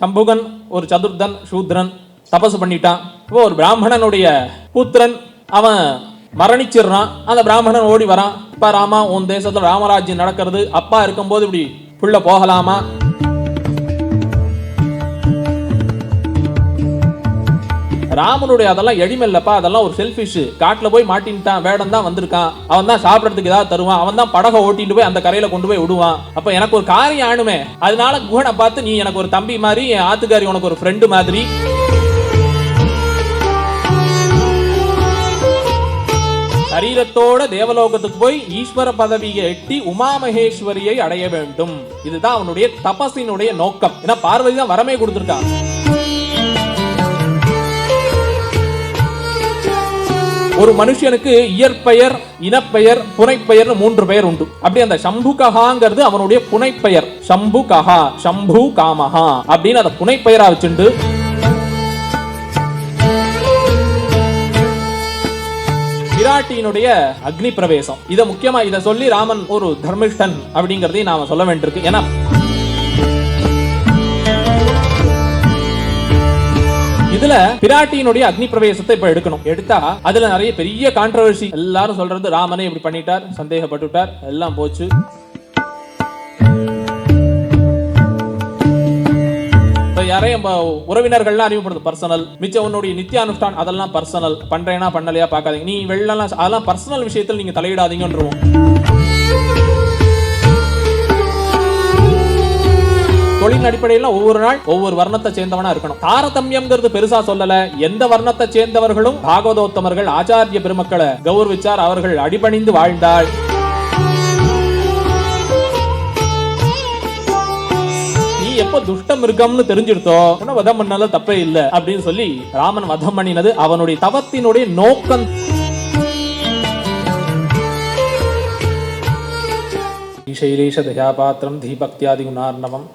சம்புகன் ஒரு சதுர்தன் சூத்ரன் தபசு பண்ணிட்டான் இப்போ ஒரு பிராமணனுடைய புத்திரன் அவன் மரணிச்சிடுறான். அந்த பிராமணன் ஓடி வரான். அப்பா ராமா உன் தேசத்துல ராமராஜ்யம் நடக்கிறது. அப்பா இருக்கும்போது இப்படி புள்ள போகலாமா? ராமனுடைய அதெல்லாம் எளிமல்லப்பா அதெல்லாம் ஒரு செல்ஃபிஷ் காட்டில் போய் மாட்டின்ட்டான் வேடம் தான் வந்திருக்கான். அவன் தான் சாப்பிட்றதுக்கு ஏதாவது தருவான். அவன் தான் படகை ஓட்டிட்டு போய் அந்த கரையில கொண்டு போய் விடுவான். அப்போ எனக்கு ஒரு காரியம் ஆணுமே அதனால குகனை பார்த்து நீ எனக்கு ஒரு தம்பி மாதிரி என் ஆத்துக்காரி உனக்கு ஒரு ஃப்ரெண்டு மாதிரி. சரீரத்தோட தேவலோகத்துக்கு போய் ஈஸ்வர பதவியை எட்டி உமா மகேஸ்வரியை அடைய வேண்டும். இதுதான் அவனுடைய தபசினுடைய நோக்கம். ஏன்னா பார்வதி தான் வரமே கொடுத்திருக்கான் ஒரு மனுஷனுக்கு இயற்பெயர் இனப்பெயர் புனைப்பெயர் மூன்று பெயர் உண்டு. அப்படி அந்த சம்புகஹாங்கிறது அவனுடைய புனைப்பெயர். சம்பு கஹா சம்பு காமஹா அப்படின்னு அதை புனைப்பெயரா வச்சுண்டு. விராட்டியினுடைய அக்னி பிரவேசம் இதை முக்கியமா இதை சொல்லி ராமன் ஒரு தர்மிஷ்டன் அப்படிங்கறதையும் நாம சொல்ல வேண்டியிருக்கு. ஏன்னா இதுல பிராட்டியினுடைய அக்னி பிரவேசத்தை இப்ப எடுக்கணும். எடுத்தா அதுல நிறைய பெரிய கான்ட்ரவர்சி எல்லாரும் சொல்றது ராமனே இப்படி பண்ணிட்டார் சந்தேகப்பட்டுட்டார் எல்லாம் போச்சு. யாரையும் உறவினர்கள்லாம் அறிமுகப்படுது பர்சனல் மிச்சம் உன்னுடைய நித்தியானுஷ்டான் அதெல்லாம் பர்சனல் பண்றேனா பண்ணலையா பார்க்காதீங்க. நீ வெள்ளலாம் அதெல்லாம் பர்சனல் விஷயத்தில் நீங்க தலையிடாதீங்கன்றோம் தொழில் அடிப்படையில் ஒவ்வொரு நாள் ஒவ்வொரு வர்ணத்தை சேர்ந்தவனா இருக்கணும். தாரதமியம்ங்கிறது பெருசா சொல்லல. எந்த வர்ணத்தை சேர்ந்தவர்களும் பாகவதோத்தமர்கள் ஆச்சாரிய பெருமக்களை கௌரவிச்சார் அவர்கள் அடிபணிந்து வாழ்ந்தாள். நீ எப்ப துஷ்ட மிருகம்னு தெரிஞ்சிருத்தோ வதம் பண்ணால தப்பே இல்ல அப்படின்னு சொல்லி ராமன் வதம் பண்ணினது அவனுடைய தவத்தினுடைய நோக்கம். ஈசைலேஷ தயாபாத்திரம் தீபக்தியாதி குணார்ணவம்.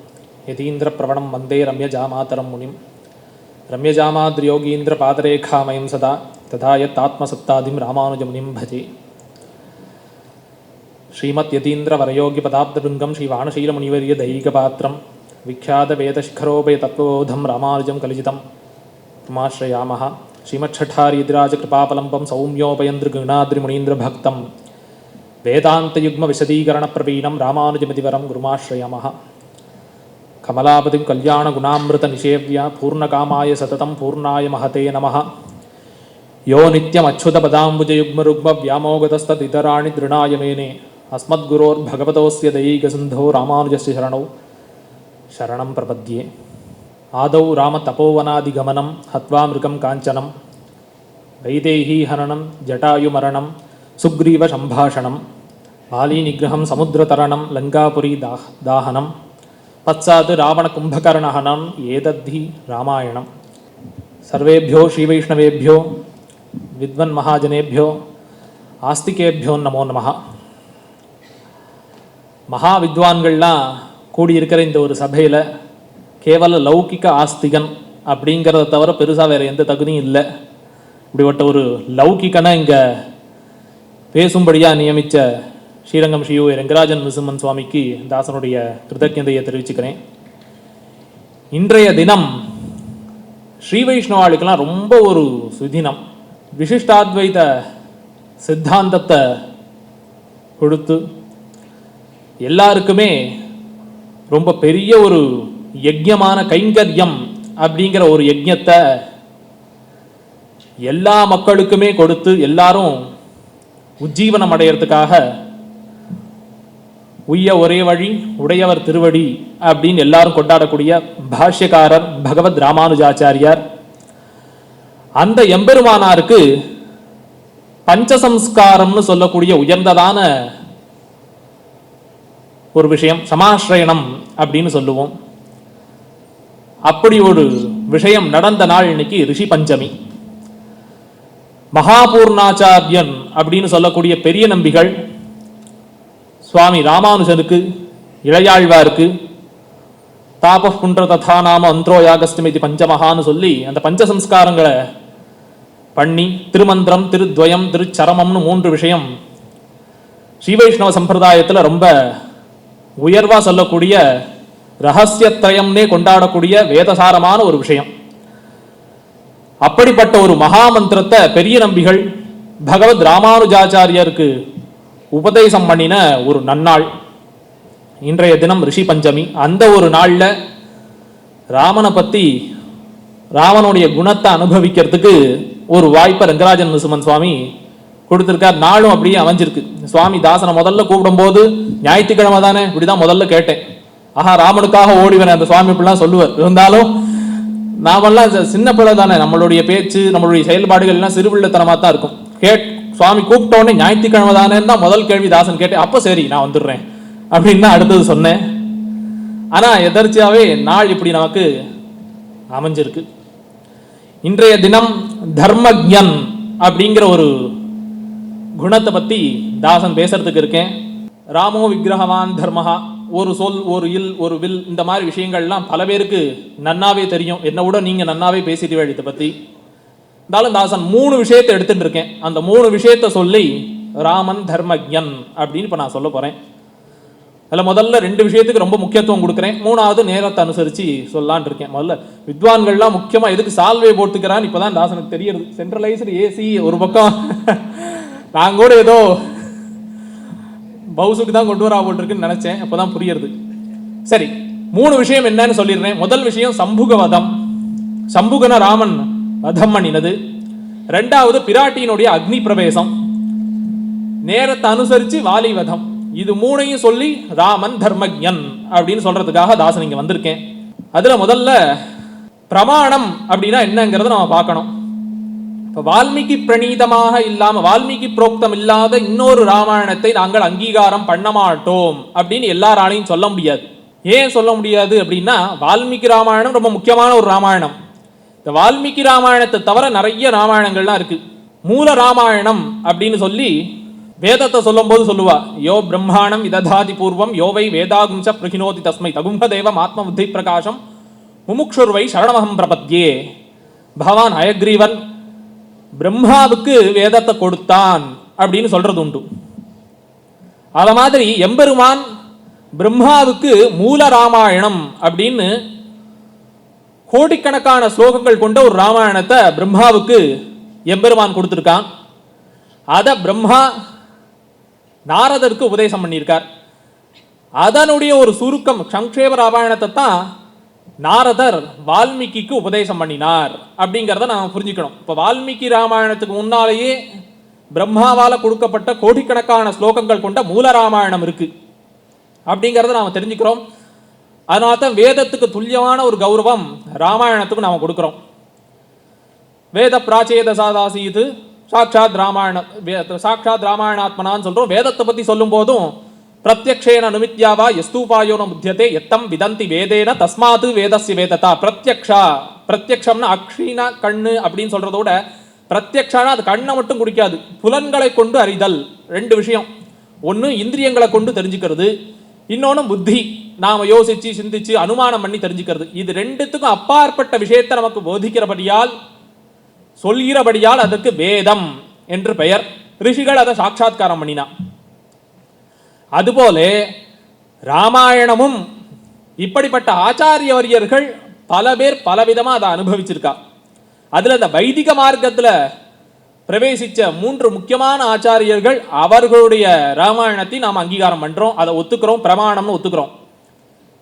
யதீந்திர பிரவணம் வந்தே ரம்யஜாமாதரம் முனிம் ரம்யஜாமாத்ரியோகீந்திர பாதரேகாமயம் சதா ததா யத் ஆத்மசத்தாதிம் ராமானுஜமுனிம் பஜே ஸ்ரீமத் யதீந்திர வரயோகி பதாப்தபிருங்கம் ஸ்ரீ வாணசீலமுனிவரிய தைகபாத்திரம் விக்யாத கமலாபதிம் கல்யாண குணாமிருத நிஷேவ்யா பூர்ணகாமாய சததம் பூர்ணாய மகதே நம யோ நித்யம் அச்சுத பதாம்புஜயுக்மருக்ம வியாமோகதஸ்ததிதராணி திருணாய மேனே அஸ்மத்குரோர்பகவதோஸ்ய தெய்கசிந்தோ ராமானுஜஸ்ய சரணௌ சரணம் பிரபத்யே ஆதௌ ராம தபோவனாதிகமனம் ஹத்வா மிருகம் காஞ்சனம் வைதேகி ஹனனம் ஜட்டாயுமரணம் சுக்ரீவ சம்பாஷணம் பாலி நிகிரகம் சமுத்திரதரணம் லங்காபுரி தாஹ் தாஹனம் பத்சாத் ராவண கும்பகர்ணஹனம் ஏதத்தி ராமாயணம். சர்வேபியோ ஸ்ரீவைஷ்ணவேபியோ வித்வன் மகாஜனேபியோ ஆஸ்திகேபியோ நமோ நம மகா வித்வான்கள்லாம் கூடியிருக்கிற இந்த ஒரு சபையில் கேவல லௌகிக ஆஸ்திகன் அப்படிங்கிறத தவிர பெருசாக வேறு எந்த தகுதியும் இல்லை. இப்படிப்பட்ட ஒரு லௌகிக்கனை இங்கே பேசும்படியாக நியமித்த ஸ்ரீரங்கம் ஸ்ரீ ரங்கராஜன் நரசிம்மன் சுவாமிக்கு தாசனுடைய கிருதஜதையை தெரிவிச்சுக்கிறேன். இன்றைய தினம் ஸ்ரீ வைஷ்ணவாளுக்கெல்லாம் ரொம்ப ஒரு சுதினம். விசிஷ்டாத்வைத சித்தாந்தத்தை கொடுத்து எல்லாருக்குமே ரொம்ப பெரிய ஒரு யஜ்யமான கைங்கரியம் அப்படிங்கிற ஒரு யஜ்யத்தை எல்லா மக்களுக்குமே கொடுத்து எல்லாரும் உஜ்ஜீவனம் அடையறதுக்காக உய்ய ஒரே வழி உடையவர் திருவடி அப்படின்னு எல்லாரும் கொண்டாடக்கூடிய பாஷ்யக்காரர் பகவத் ராமானுஜாச்சாரியார். அந்த எம்பெருமானாருக்கு பஞ்சசம்ஸ்காரம்னு சொல்லக்கூடிய உயர்ந்ததான ஒரு விஷயம் சமாஸ்ரயணம் அப்படின்னு சொல்லுவோம். அப்படி ஒரு விஷயம் நடந்த நாள் இன்னைக்கு ரிஷி பஞ்சமி. மகாபூர்ணாச்சாரியன் அப்படின்னு சொல்லக்கூடிய பெரிய நம்பிகள் சுவாமி ராமானுஜனுக்கு இளையாழ்வாருக்கு தாப ததா நாம அந்த்ரோ யாகஸ்டமிதி பஞ்சமகான்னு சொல்லி அந்த பஞ்சசம்ஸ்காரங்களை பண்ணி திருமந்திரம் திருத்வயம் திருச்சரமம்னு மூன்று விஷயம் ஸ்ரீ வைஷ்ணவ சம்பிரதாயத்தில் ரொம்ப உயர்வா சொல்லக்கூடிய ரகசியத்ரயம்னே கொண்டாடக்கூடிய வேதசாரமான ஒரு விஷயம். அப்படிப்பட்ட ஒரு மகா மந்திரத்தை பெரிய நம்பிகள் பகவத் ராமானுஜாச்சாரியருக்கு உபதேசம் பண்ணின ஒரு நன்னாள். இன்றைய தினம் ரிஷி பஞ்சமி. அந்த ஒரு நாளில் ராமனை பற்றி ராமனுடைய குணத்தை அனுபவிக்கிறதுக்கு ஒரு வாய்ப்பை ரங்கராஜன் நரசிம்மன் சுவாமி கொடுத்துருக்கார். நாளும் அப்படியே அமைஞ்சிருக்கு. சுவாமி தாசனை முதல்ல கூப்பிடும்போது ஞாயிற்றுக்கிழமை தானே? இப்படிதான் முதல்ல கேட்டேன். ஆஹா ராமனுக்காக ஓடிவரேன் அந்த சுவாமி இப்படிலாம் சொல்லுவார். இருந்தாலும் நாமெல்லாம் சின்ன பிள்ளை தானே. நம்மளுடைய பேச்சு நம்மளுடைய செயல்பாடுகள் எல்லாம் சிறுபிள்ளைத்தனமா தான் இருக்கும். கேட் சுவாமி கூப்பிட்ட உடனே ஞாயிற்றுக்கிழமை தானேன்னு தான் முதல் கேள்வி தாசன் கேட்டேன் அப்போ சரி நான் வந்துடுறேன். அப்படின்னு தான் அடுத்தது சொன்னேன். ஆனால் எதர்ச்சியாகவே நாள் இப்படி நமக்கு அமைஞ்சிருக்கு. இன்றைய தினம் தர்மஜன் அப்படிங்கிற ஒரு குணத்தை பற்றி தாசன் பேசுறதுக்கு இருக்கேன். ராமோ விக்கிரகவான் தர்மஹா ஒரு சொல் ஒரு இல் ஒரு வில் இந்த மாதிரி விஷயங்கள்லாம் பல பேருக்கு நன்னாவே தெரியும். என்னை விட நீங்கள் நன்னாவே பேசிட்டு இதை பற்றி இருந்தாலும் தாசன் மூணு விஷயத்தை எடுத்துட்டு இருக்கேன். அந்த மூணு விஷயத்த சொல்லி ராமன் தர்மஜன் அப்படின்னு இப்போ நான் சொல்ல போகிறேன் அதில் முதல்ல ரெண்டு விஷயத்துக்கு ரொம்ப முக்கியத்துவம் கொடுக்குறேன். மூணாவது நேரத்தை அனுசரித்து சொல்லான் இருக்கேன். முதல்ல வித்வான்கள்லாம் முக்கியமாக எதுக்கு சால்வை போட்டுக்கிறான்னு இப்போ தான் தாசனுக்கு தெரியுது சென்ட்ரலைஸ்டு ஏசி ஒரு பக்கம். நாங்கள் கூட ஏதோ பவுசுக்கு தான் கொண்டு வரா போட்டிருக்குன்னு நினச்சேன். அப்போ தான் புரியுறது. சரி மூணு விஷயம் என்னன்னு சொல்லிடுறேன். முதல் விஷயம் சம்புகவதம். சம்புகன ராமன். வதம் ரெண்டாவது பிராட்டியினுடைய அக்னி பிரவேசம். நேரத்தை அனுசரித்து வாலி வதம் இது மூணையும் சொல்லி ராமன் தர்மஜன் அப்படின்னு சொல்றதுக்காக தாசன் இங்கே வந்திருக்கேன். அதில் முதல்ல பிரமாணம் அப்படின்னா என்னங்கிறத நம்ம பார்க்கணும். இப்போ வால்மீகி பிரணீதமாக இல்லாமல் வால்மீகி புரோக்தம் இல்லாத இன்னொரு ராமாயணத்தை நாங்கள் அங்கீகாரம் பண்ண மாட்டோம் அப்படின்னு எல்லாராலையும் சொல்ல முடியாது. ஏன் சொல்ல முடியாது அப்படின்னா வால்மீகி ராமாயணம் ரொம்ப முக்கியமான ஒரு ராமாயணம். இந்த வால்மீகி ராமாயணத்தை தவிர நிறைய ராமாயணங்கள்லாம் இருக்குது மூல ராமாயணம் அப்படின்னு சொல்லி வேதத்தை சொல்லும்போது சொல்லுவா. யோ பிரம்மாணம் இததாதி பூர்வம் யோவை வேதாகும்ச பிரகினோதி தஸ்மை தகும்ப தேவம் ஆத்ம புத்தி பிரகாசம் முமுக்ஷுர்வை சரணமகம் பிரபத்யே. பகவான் அயக்ரீவன் பிரம்மாவுக்கு வேதத்தை கொடுத்தான் அப்படின்னு சொல்றது உண்டு. அத மாதிரி எம்பெருமான் பிரம்மாவுக்கு மூல ராமாயணம் அப்படின்னு கோடிக்கணக்கான ஸ்லோகங்கள் கொண்ட ஒரு ராமாயணத்தை பிரம்மாவுக்கு எம்பெருமான் கொடுத்துருக்கான். அதை பிரம்மா நாரதருக்கு உபதேசம் பண்ணியிருக்கார். அதனுடைய ஒரு சுருக்கம் சங்கேப ராமாயணத்தை தான் நாரதர் வால்மீகிக்கு உபதேசம் பண்ணினார் அப்படிங்கிறத நாம் புரிஞ்சுக்கணும். இப்போ வால்மீகி ராமாயணத்துக்கு முன்னாலேயே பிரம்மாவால் கொடுக்கப்பட்ட கோடிக்கணக்கான ஸ்லோகங்கள் கொண்ட மூல ராமாயணம் இருக்குது அப்படிங்கிறத நாம் தெரிஞ்சுக்கிறோம். அதனால தான் வேதத்துக்கு துல்லியமான ஒரு கௌரவம் ராமாயணத்துக்கு நாம் கொடுக்குறோம். வேத பிராச்சேத சாதாசீது சாட்சாத் ராமாயண சாட்சாத் ராமாயணாத்மனான்னு சொல்கிறோம் வேதத்தை பற்றி சொல்லும் போதும் பிரத்யக்ஷேன நிமித்யாவா எஸ்தூபாயோன முத்தியதே எத்தம் விதந்தி வேதேன தஸ்மாது வேதஸ்ய வேததா. பிரத்யக்ஷா பிரத்யக்ஷம்னா அக்ஷீனா கண்ணு அப்படின்னு சொல்கிறதோட பிரத்யக்ஷானா அது கண்ணை மட்டும் குடிக்காது. புலன்களை கொண்டு அறிதல் ரெண்டு விஷயம். ஒன்று இந்திரியங்களை கொண்டு தெரிஞ்சுக்கிறது. இன்னொன்று புத்தி. நாம யோசிச்சு சிந்திச்சு அனுமானம் பண்ணி தெரிஞ்சுக்கிறது. இது ரெண்டுத்துக்கும் அப்பாற்பட்ட விஷயத்தை நமக்கு போதிக்கிறபடியால் சொல்கிறபடியால் அதற்கு வேதம் என்று பெயர். ரிஷிகள் அதை சாட்சாத்காரம் பண்ணினா. அதுபோல ராமாயணமும் இப்படிப்பட்ட ஆச்சாரியவரியர்கள் பல பேர் பலவிதமா அதை அனுபவிச்சிருக்கா. அதுல இந்த வைதிக மார்க்கத்துல பிரவேசிச்ச மூன்று முக்கியமான ஆச்சாரியர்கள் அவர்களுடைய ராமாயணத்தை நாம் அங்கீகாரம் பண்ணுறோம் அதை ஒத்துக்கிறோம் பிரமாணம்னு ஒத்துக்கிறோம்.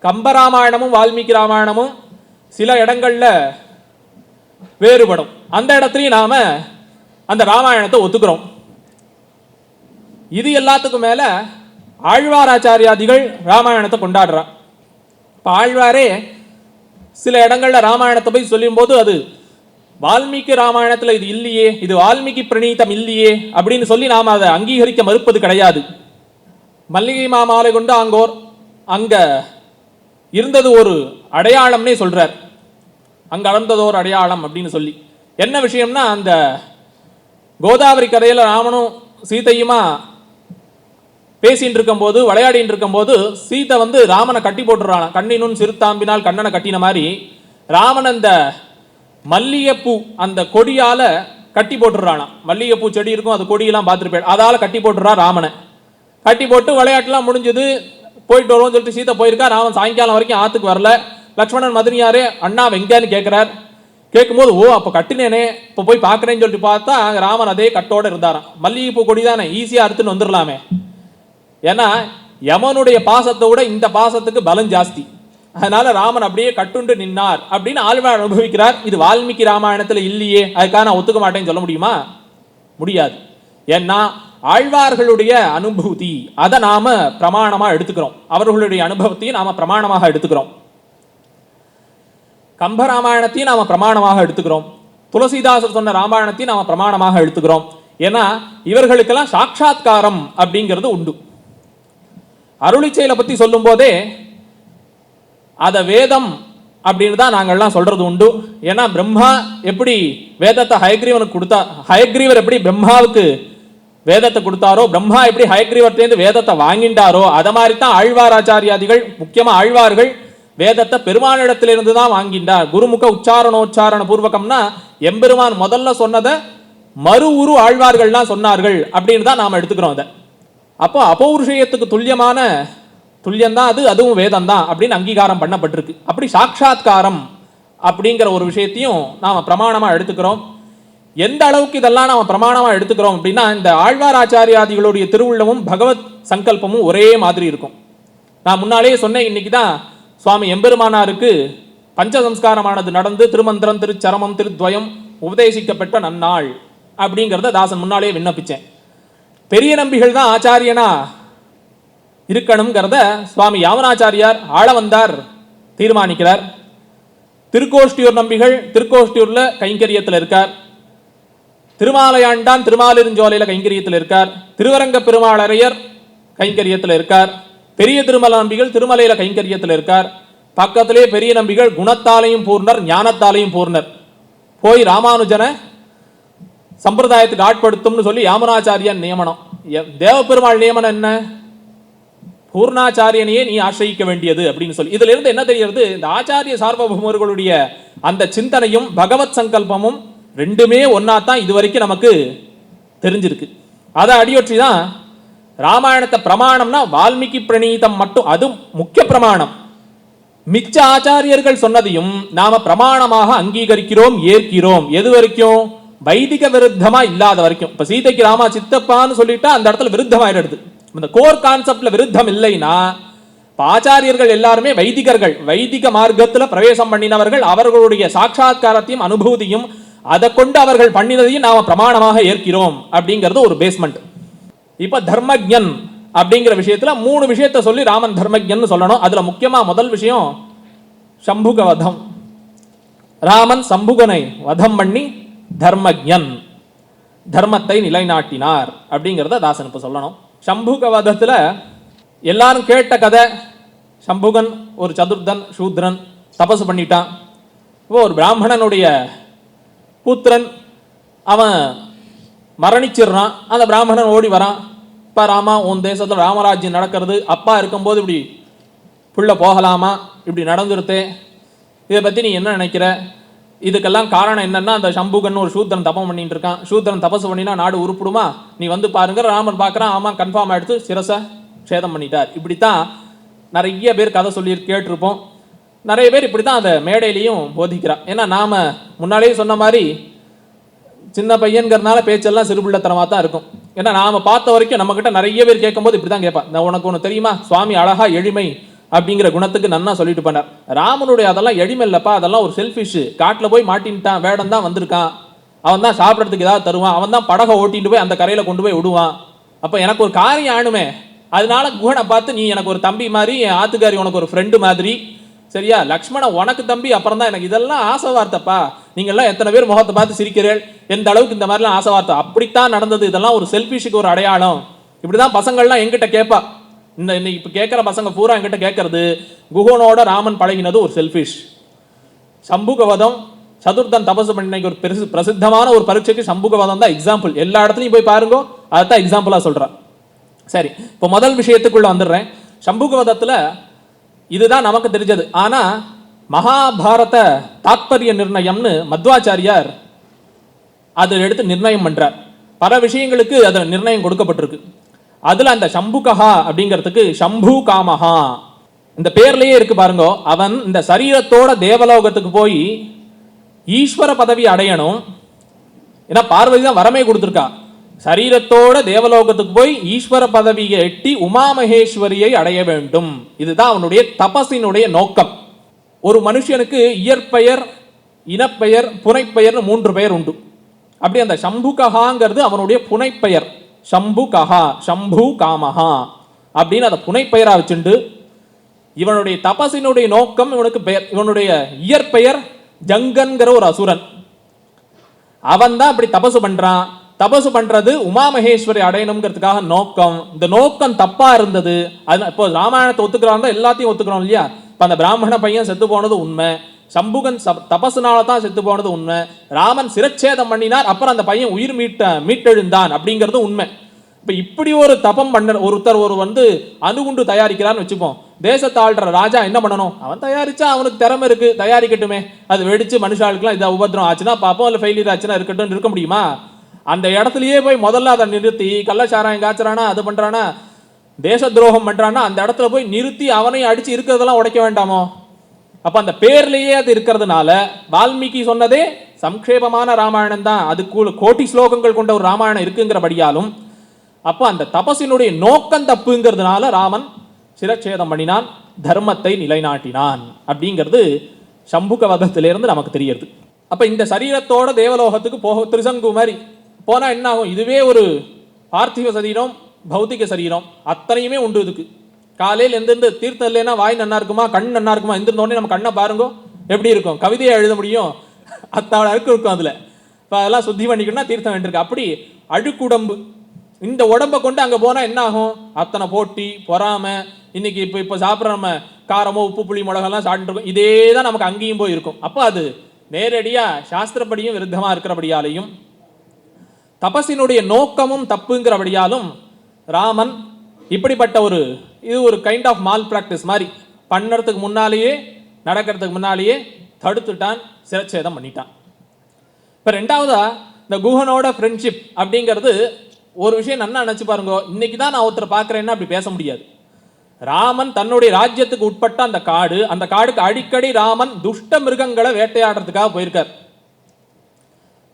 கம்பராமாயணமும் வால்மீகி ராமாயணமும் சில இடங்களில் வேறுபடும். அந்த இடத்துலையும் நாம் அந்த ராமாயணத்தை ஒத்துக்கிறோம். இது எல்லாத்துக்கும் மேலே ஆழ்வாராச்சாரியாதிகள் ராமாயணத்தை கொண்டாடுறான். இப்போ ஆழ்வாரே சில இடங்களில் ராமாயணத்தை போய் சொல்லும்போது அது வால்மீகி ராமாயணத்தில் இது இல்லையே இது வால்மீகி பிரணீதம் இல்லையே அப்படின்னு சொல்லி நாம் அதை அங்கீகரிக்க மறுப்பது கிடையாது. மல்லிகை மாமாலை கொண்டு அங்கோர் அங்கே இருந்தது ஒரு அடையாளம்னே சொல்கிறார் அங்கே அளந்ததோர் ஒரு அடையாளம் அப்படின்னு சொல்லி. என்ன விஷயம்னா அந்த கோதாவரி கரையில் ராமனும் சீதையுமா பேசிட்டு இருக்கும்போது விளையாடிட்டு இருக்கும்போது சீதை வந்து ராமனை கட்டி போட்டுறான். கண்ணினும் சிறுத்தாம்பினால் கண்ணனை கட்டின மாதிரி ராமன் அந்த மல்லிகைப்பூ அந்த கொடியால் கட்டி போட்டுறானாம் மல்லிகைப்பூ செடி இருக்கும் அது கொடியெல்லாம் பார்த்துருப்பேன். அதால் கட்டி போட்டுறா ராமனை. கட்டி போட்டு விளையாட்டுலாம் முடிஞ்சது. போயிட்டு வருவோம்னு சொல்லிட்டு சீதை போயிருக்கா. ராமன் சாயங்காலம் வரைக்கும் ஆத்துக்கு வரல. லக்ஷ்மணன் மதுனியாரு அண்ணா வெங்கன்னு கேட்குறார் கேட்கும்போது ஓ அப்போ கட்டினேனே. இப்போ போய் பார்க்குறேன்னு சொல்லிட்டு பார்த்தா அங்கே ராமன் அதே கட்டோட இருந்தாராம். மல்லிகைப்பூ கொடி தானே ஈஸியாக அறுத்துன்னு வந்துடலாமே ஏன்னா யமனுடைய பாசத்தை விட இந்த பாசத்துக்கு பலம் ஜாஸ்தி. அதனால ராமன் அப்படியே கட்டுண்டு நின்னார் அப்படின்னு ஆழ்வார் அனுபவிக்கிறார். இது வால்மீகி ராமாயணத்தில் இல்லையே. அதுக்காக நான் ஒத்துக்க மாட்டேன்னு சொல்ல முடியுமா? முடியாது. ஏன்னா ஆழ்வார்களுடைய அனுபூதி அதை நாம பிரமாணமா எடுத்துக்கிறோம். அவர்களுடைய அனுபவத்தையும் நாம பிரமாணமாக எடுத்துக்கிறோம். கம்பராமாயணத்தையும் நாம பிரமாணமாக எடுத்துக்கிறோம். துளசிதாசர் சொன்ன ராமாயணத்தையும் நாம பிரமாணமாக எடுத்துக்கிறோம். ஏன்னா இவர்களுக்கெல்லாம் சாட்சா்காரம் அப்படிங்கிறது உண்டு. அருளிச்செயலை பத்தி சொல்லும் போதே அத வேதம் அப்படின்னு தான் நாங்கள்லாம் சொல்றது உண்டு. ஏன்னா பிரம்மா எப்படி வேதத்தை ஹயக்ரீவனுக்கு கொடுத்தா ஹயக்ரீவர் எப்படி பிரம்மாவுக்கு வேதத்தை கொடுத்தாரோ பிரம்மா எப்படி ஹயக்ரீவர்லேருந்து வேதத்தை வாங்கிண்டாரோ அதை மாதிரி தான் ஆழ்வாராச்சாரியாதிகள் முக்கியமாக ஆழ்வார்கள் வேதத்தை பெருமானிடத்திலிருந்து தான் வாங்கிண்டார். குருமுக உச்சாரணோச்சாரண பூர்வகம்னா எம்பெருமான் முதல்ல சொன்னதை மறு உரு ஆழ்வார்கள்லாம் சொன்னார்கள் அப்படின்னு தான் நாம் எடுத்துக்கிறோம் அதை. அப்போ அபௌருஷயத்துக்கு துல்லியமான துல்லியம் தான் அது அதுவும் வேதம் தான் அப்படின்னு அங்கீகாரம் பண்ணப்பட்டிருக்கு. அப்படி சாட்சாத்காரம் அப்படிங்கிற ஒரு விஷயத்தையும் நாம் பிரமாணமாக எடுத்துக்கிறோம். எந்த அளவுக்கு இதெல்லாம் நம்ம பிரமாணமாக எடுத்துக்கிறோம் அப்படின்னா இந்த ஆழ்வார் ஆச்சாரியாதிகளுடைய திருவுள்ளமும் பகவத் சங்கல்பமும் ஒரே மாதிரி இருக்கும். நான் முன்னாலேயே சொன்னேன் இன்னைக்கு தான் சுவாமி எம்பெருமானாருக்கு பஞ்சசம்ஸ்காரமானது நடந்து திருமந்திரம் திருச்சரமம் திருத்வயம் உபதேசிக்கப்பட்ட நன்னாள் அப்படிங்கிறத தாசன் முன்னாலேயே விண்ணப்பிச்சேன். பெரிய நம்பிகள் தான் ஆச்சாரியனா இருக்கணுங்கிறத சுவாமி யாமனாச்சாரியார் ஆள வந்தார் தீர்மானிக்கிறார். திருக்கோஷ்டியூர் நம்பிகள் திருக்கோஷ்டியூரில் கைங்கரியத்தில் இருக்கார். திருமாலையாண்டான். திருமாலிருஞ்சோலையில் கைங்கரியத்தில் இருக்கார். திருவரங்க பெருமாளரையர் கைங்கரியத்தில் இருக்கார். பெரிய திருமல நம்பிகள் திருமலையில் கைங்கரியத்தில் இருக்கார். பக்கத்திலே பெரிய நம்பிகள் குணத்தாலையும் பூர்ணர் ஞானத்தாலையும் பூர்ணர். போய் ராமானுஜனை சம்பிரதாயத்துக்கு ஆட்படுத்தும்னு சொல்லி யாமனாச்சாரியன் நியமனம். எ- தேவப்பெருமாள் நியமனம் என்ன? பூர்ணாச்சாரியனையே நீ ஆசிரியிக்க வேண்டியது அப்படின்னு சொல்லி. இதுல இருந்து என்ன தெரியறது இந்த ஆச்சாரிய சார்பபுமர்களுடைய அந்த சிந்தனையும் பகவத் சங்கல்பமும் ரெண்டுமே ஒன்றா தான் இது வரைக்கும் நமக்கு தெரிஞ்சிருக்கு. அதை அடியொற்றி தான் ராமாயணத்தை பிரமாணம்னா வால்மீகி பிரணீதம் மட்டும் அது முக்கிய பிரமாணம். மிச்ச ஆச்சாரியர்கள் சொன்னதையும் நாம பிரமாணமாக அங்கீகரிக்கிறோம் ஏற்கிறோம். எது வரைக்கும்? வைதிக விருத்தமா இல்லாத வரைக்கும். இப்ப சீதைக்கு ராமா சித்தப்பான்னு சொல்லிட்டா அந்த இடத்துல விருத்தமாயிடுது இந்த கோர் கான்செப்ட்ல விருத்தம் இல்லைன்னா ஆச்சாரியர்கள் எல்லாருமே வைதிகர்கள். வைதிக மார்க்கத்துல பிரவேசம் பண்ணினவர்கள் அவர்களுடைய சாட்சா்காரத்தையும் அனுபூதியும் அதை கொண்டு அவர்கள் பண்ணினதையும் நாம் பிரமாணமாக ஏற்கிறோம் அப்படிங்கிறது ஒரு பேஸ்மெண்ட் இப்போ தர்மஜன் அப்படிங்கிற விஷயத்துல மூணு விஷயத்தை சொல்லி ராமன் தர்மஜன் சொல்லணும். அதில் முக்கியமா முதல் விஷயம் சம்புக வதம் ராமன் சம்புகனை வதம் பண்ணி தர்மஜன் தர்மத்தை நிலைநாட்டினார் அப்படிங்கிறத தாசன் இப்போ சொல்லணும். சம்புக வதத்தில் எல்லாரும் கேட்ட கதை சம்புகன் ஒரு சதுர்தன் சூத்ரன் தபசு பண்ணிட்டான். இப்போ ஒரு பிராமணனுடைய புத்திரன் அவன் மரணிச்சிடுறான். அந்த பிராமணன் ஓடி வரான். இப்போ ராமா உன் தேசத்தில் ராமராஜ்யம் நடக்கிறது. அப்பா இருக்கும்போது இப்படி புள்ள போகலாமா? இப்படி நடந்துருத்தே. இதை பற்றி நீ என்ன நினைக்கிற? இதுக்கெல்லாம் காரணம் என்னன்னா அந்த சம்புகன் ஒரு சூத்திரன் தபம் பண்ணிட்டு இருக்கான். சூத்திரன் தபசு பண்ணினா நாடு உருப்பிடுமா? நீ வந்து பாருங்க ராமன் பார்க்குறான் ஆமாம் கன்ஃபார்ம் ஆகிடுச்சு சிரசை சேதம் பண்ணிட்டார். இப்படித்தான் நிறைய பேர் கதை சொல்லி கேட்டிருப்போம். நிறைய பேர் இப்படி தான் அதை மேடையிலையும் போதிக்கிறான் ஏன்னா நாம் முன்னாலேயே சொன்ன மாதிரி சின்ன பையன்கிறனால பேச்செல்லாம் சிறுபுள்ளத்தனமாக தான் இருக்கும். ஏன்னா நாம் பார்த்த வரைக்கும் நம்மக்கிட்ட நிறைய பேர் கேட்கும்போது இப்படி தான் கேட்பான் உனக்கு ஒன்று தெரியுமா? சுவாமி அழகா எளிமை அப்படிங்கிற குணத்துக்கு நன்னா சொல்லிட்டு பண்ணார் ராமனுடைய அதெல்லாம் எளிமை இல்லைப்பா. அதெல்லாம் ஒரு செல்ஃபிஷ் காட்டில் போய் மாட்டின்ட்டான். வேடம் தான் வந்திருக்கான். அவன் தான் சாப்பிட்றதுக்கு ஏதாவது தருவான். அவன் தான் படகை ஓட்டிட்டு போய் அந்த கரையில் கொண்டு போய் விடுவான். அப்போ எனக்கு ஒரு காரியம் ஆணுமே. அதனால குகனை பார்த்து நீ எனக்கு ஒரு தம்பி மாதிரி என் ஆத்துக்காரி உனக்கு ஒரு ஃப்ரெண்டு மாதிரி சரியா? லக்ஷ்மண உனக்கு தம்பி அப்புறம் தான் எனக்கு. இதெல்லாம் ஆசை வார்த்தைப்பா. நீங்கள்லாம் எத்தனை பேர் முகத்தை பார்த்து சிரிக்கிறீர்கள்? எந்த அளவுக்கு இந்த மாதிரிலாம் ஆசை வார்த்தை? அப்படித்தான் நடந்தது. இதெல்லாம் ஒரு செல்ஃபிஷுக்கு ஒரு அடையாளம். இப்படிதான் பசங்கள்லாம் எங்கிட்ட கேட்பா. இந்த இன்னைக்கு இப்போ கேட்குற பசங்க பூரா எங்கிட்ட கேட்கறது குகனோட ராமன் பழகினது ஒரு செல்ஃபிஷ் சம்புகவதம் சதுர்த்தன் தபசு பண்ணின ஒரு பெருசு பிரசித்தமான ஒரு பரீட்சைக்கு சம்புகவதம் தான் எக்ஸாம்பிள் எல்லா இடத்துலையும் போய் பாருங்க அதுதான் எக்ஸாம்பிளாக சொல்கிறேன் சரி இப்போ முதல் விஷயத்துக்குள்ளே வந்துடுறேன். சம்புகவதத்தில் இதுதான் நமக்கு தெரிஞ்சது. ஆனால் மகாபாரத தாத்பரிய நிர்ணயம்னு மத்வாச்சாரியார் அதை எடுத்து நிர்ணயம் பண்ணுறார் பல விஷயங்களுக்கு அதில் நிர்ணயம் கொடுக்கப்பட்டிருக்கு. அதில் அந்த சம்புகஹா அப்படிங்கிறதுக்கு சம்பு காமஹா. இந்த பேர்லேயே இருக்கு பாருங்க. அவன் இந்த சரீரத்தோட தேவலோகத்துக்கு போய் ஈஸ்வர பதவி அடையணும். ஏன்னா பார்வதி தான் வரமே கொடுத்துருக்கா. சரீரத்தோட தேவலோகத்துக்கு போய் ஈஸ்வர பதவியை எட்டி உமா மகேஸ்வரியை அடைய வேண்டும். இதுதான் அவனுடைய தபசினுடைய நோக்கம். ஒரு மனுஷனுக்கு இயற்பெயர் இனப்பெயர் புனைப்பெயர்னு மூன்று பெயர் உண்டு. அப்படி அந்த சம்பு கஹாங்கிறது அவனுடைய புனைப்பெயர். சம்பு கஹா சம்பு காமஹா அப்படின்னு அதை புனைப்பெயராக வச்சுண்டு இவனுடைய தபசினுடைய நோக்கம் இவனுக்கு பெயர் இவனுடைய இயற்பெயர் ஜங்கன்கிற ஒரு அசுரன். அவன் தான் அப்படி தபசு பண்றான். தபசு பண்றது உமா மகேஸ்வரி அடையணுங்கிறதுக்காக நோக்கம். இந்த நோக்கம் தப்பா இருந்தது. அது இப்போ ராமாயணத்தை ஒத்துக்கிறான் எல்லாத்தையும் ஒத்துக்கிறோம் இல்லையா? இப்போ அந்த பிராமண பையன் செத்து போனது உண்மை. சம்புகன் சப்- தபசுனால தான் செத்து போனது உண்மை. ராமன் சிரச்சேதம் பண்ணினார் அப்புறம் அந்த பையன் உயிர் மீட்ட மீட்டெழுந்தான் அப்படிங்கிறது உண்மை. இப்போ இப்படி ஒரு தபம் பண்ண ஒருத்தர் ஒரு வந்து அணுகுண்டு தயாரிக்கிறான்னு வச்சுப்போம். தேசத்தாழ்ற ராஜா என்ன பண்ணணும்? அவன் தயாரிச்சா அவனுக்கு திறமை இருக்கு தயாரிக்கட்டுமே. அது வெடிச்சு மனுஷாளுக்குலாம் இதை உபத்திரம் ஆச்சுன்னா பார்ப்போம் இல்லை ஃபெயிலியர் ஆச்சுன்னா இருக்கட்டும் இருக்க முடியுமா? அந்த இடத்துலயே போய் முதல்ல அதை நிறுத்தி கள்ளச்சாராயம் காய்ச்சறானா அது பண்றானா தேச துரோகம் பண்றானா அந்த இடத்துல போய் நிறுத்தி அவனையும் அடிச்சு இருக்கிறதெல்லாம் உடைக்க வேண்டாமோ? அப்ப அந்த பேர்லயே அது இருக்கிறதுனால வால்மீகி சொன்னதே சம்க்ஷேபமான ராமாயணம் தான். அதுக்குள்ள கோட்டி ஸ்லோகங்கள் கொண்ட ஒரு ராமாயணம் இருக்குங்கிறபடியாலும் அப்போ அந்த தபசினுடைய நோக்கம் தப்புங்கிறதுனால ராமன் சிரச்சேதம் பண்ணினான் தர்மத்தை நிலைநாட்டினான். அப்படிங்கிறது சம்புக வதத்திலிருந்து நமக்கு தெரியுது அப்ப இந்த சரீரத்தோட தேவலோகத்துக்கு போக திருசங்கு மாதிரி போனால் என்ன ஆகும்? இதுவே ஒரு பார்த்திவ சரீரம் பௌத்திக சரீரம். அத்தனையுமே உண்டு இதுக்கு. காலையில் எந்தெந்த தீர்த்தம் இல்லைன்னா வாய் நல்லா இருக்குமா கண் நல்லா இருக்குமா எந்திருந்தோடனே நம்ம கண்ணை பாருங்க எப்படி இருக்கும்? கவிதையை எழுத முடியும். அத்தனை அழுக்கு இருக்கும் அதில். இப்போ அதெல்லாம் சுத்தி பண்ணிக்கணும்னா தீர்த்தம் வேண்டியிருக்கு. அப்படி அழுக்குடம்பு. இந்த உடம்ப கொண்டு அங்கே போனால் என்ன ஆகும்? அத்தனை போட்டி பொறாமை. இன்னைக்கு இப்போ இப்போ சாப்பிட்ற நம்ம காரமோ உப்பு புளி மிளகெல்லாம் சாப்பிட்டுருக்கோம் இதே தான் நமக்கு அங்கேயும் போய் இருக்கும். அப்போ அது நேரடியாக சாஸ்திரப்படியும் விருத்தமாக இருக்கிறபடியாலையும் தபசினுடைய நோக்கமும் தப்புங்கிறபடியாலும் ராமன் இப்படிப்பட்ட ஒரு இது ஒரு கைண்ட் ஆஃப் மால் ப்ராக்டிஸ் மாதிரி பண்ணுறதுக்கு முன்னாலேயே நடக்கிறதுக்கு முன்னாலேயே தடுத்துட்டான் சிரச்சேதம் பண்ணிட்டான். இப்போ ரெண்டாவதா இந்த குஹனோட ஃப்ரெண்ட்ஷிப் அப்படிங்கிறது ஒரு விஷயம் நன்னா நினச்சி பாருங்க இன்னைக்கு தான் நான் ஒருத்தர் பார்க்குறேன்னா அப்படி பேச முடியாது. ராமன் தன்னுடைய ராஜ்யத்துக்கு உட்பட்ட அந்த காடு அந்த காடுக்கு அடிக்கடி ராமன் துஷ்ட மிருகங்களை வேட்டையாடுறதுக்காக போயிருக்கார்.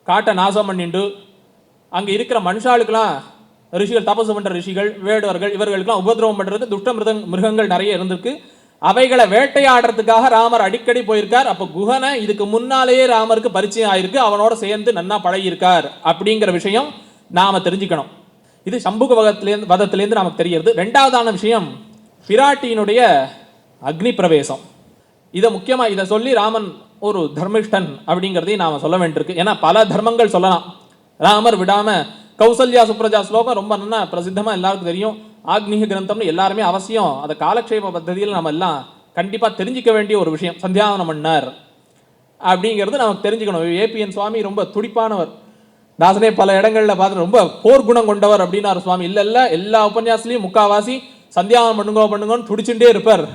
காட்டை நாசம் பண்ணிண்டு அங்கே இருக்கிற மனுஷாளுக்கெல்லாம் ரிஷிகள் தபசு பண்ணுற ரிஷிகள் வேடுவர்கள் இவர்களுக்கெல்லாம் உபதிரவம் பண்ணுறது துஷ்ட மிருதங் மிருகங்கள் நிறைய இருந்திருக்கு. அவைகளை வேட்டையாடுறதுக்காக ராமர் அடிக்கடி போயிருக்கார். அப்போ குஹனை இதுக்கு முன்னாலேயே ராமருக்கு பரிச்சயம் ஆயிருக்கு. அவனோட சேர்ந்து நன்னா பழகியிருக்கார் அப்படிங்கிற விஷயம் நாம் தெரிஞ்சுக்கணும். இது சம்புக வகத்திலேருந்து வதத்திலேருந்து நமக்கு தெரியறது ரெண்டாவதான விஷயம் பிராட்டியினுடைய அக்னி பிரவேசம். இதை முக்கியமாக இதை சொல்லி ராமன் ஒரு தர்மிஷ்டன் அப்படிங்கிறதையும் நாம் சொல்ல வேண்டியிருக்கு. ஏன்னா பல தர்மங்கள் சொல்லலாம். ராமர் விடாம கௌசல்யா சுப்ரஜா ஸ்லோகம் ரொம்ப நல்லா பிரசித்தமா எல்லாருக்கும் தெரியும். ஆக்னிக கிரந்தம்னு எல்லாருமே அவசியம். அதை காலக்ஷேப பദ്ധதியில் நம்ம எல்லாம் கண்டிப்பா தெரிஞ்சிக்க வேண்டிய ஒரு விஷயம். சந்தியாவனம் பண்ணார் அப்படிங்கிறது நமக்கு தெரிஞ்சுக்கணும். ஏபிஎன் சுவாமி ரொம்ப துடிப்பானவர். தாசனே பல இடங்களில் பார்த்து ரொம்ப போர் குணம் கொண்டவர் அப்படின்னாரு சுவாமி. இல்லை இல்லை எல்லா உபன்யாசிலையும் முக்காவாசி சந்தியாவனம் பண்ணுங்க பண்ணுங்கன்னு துடிச்சுட்டே இருப்பார்.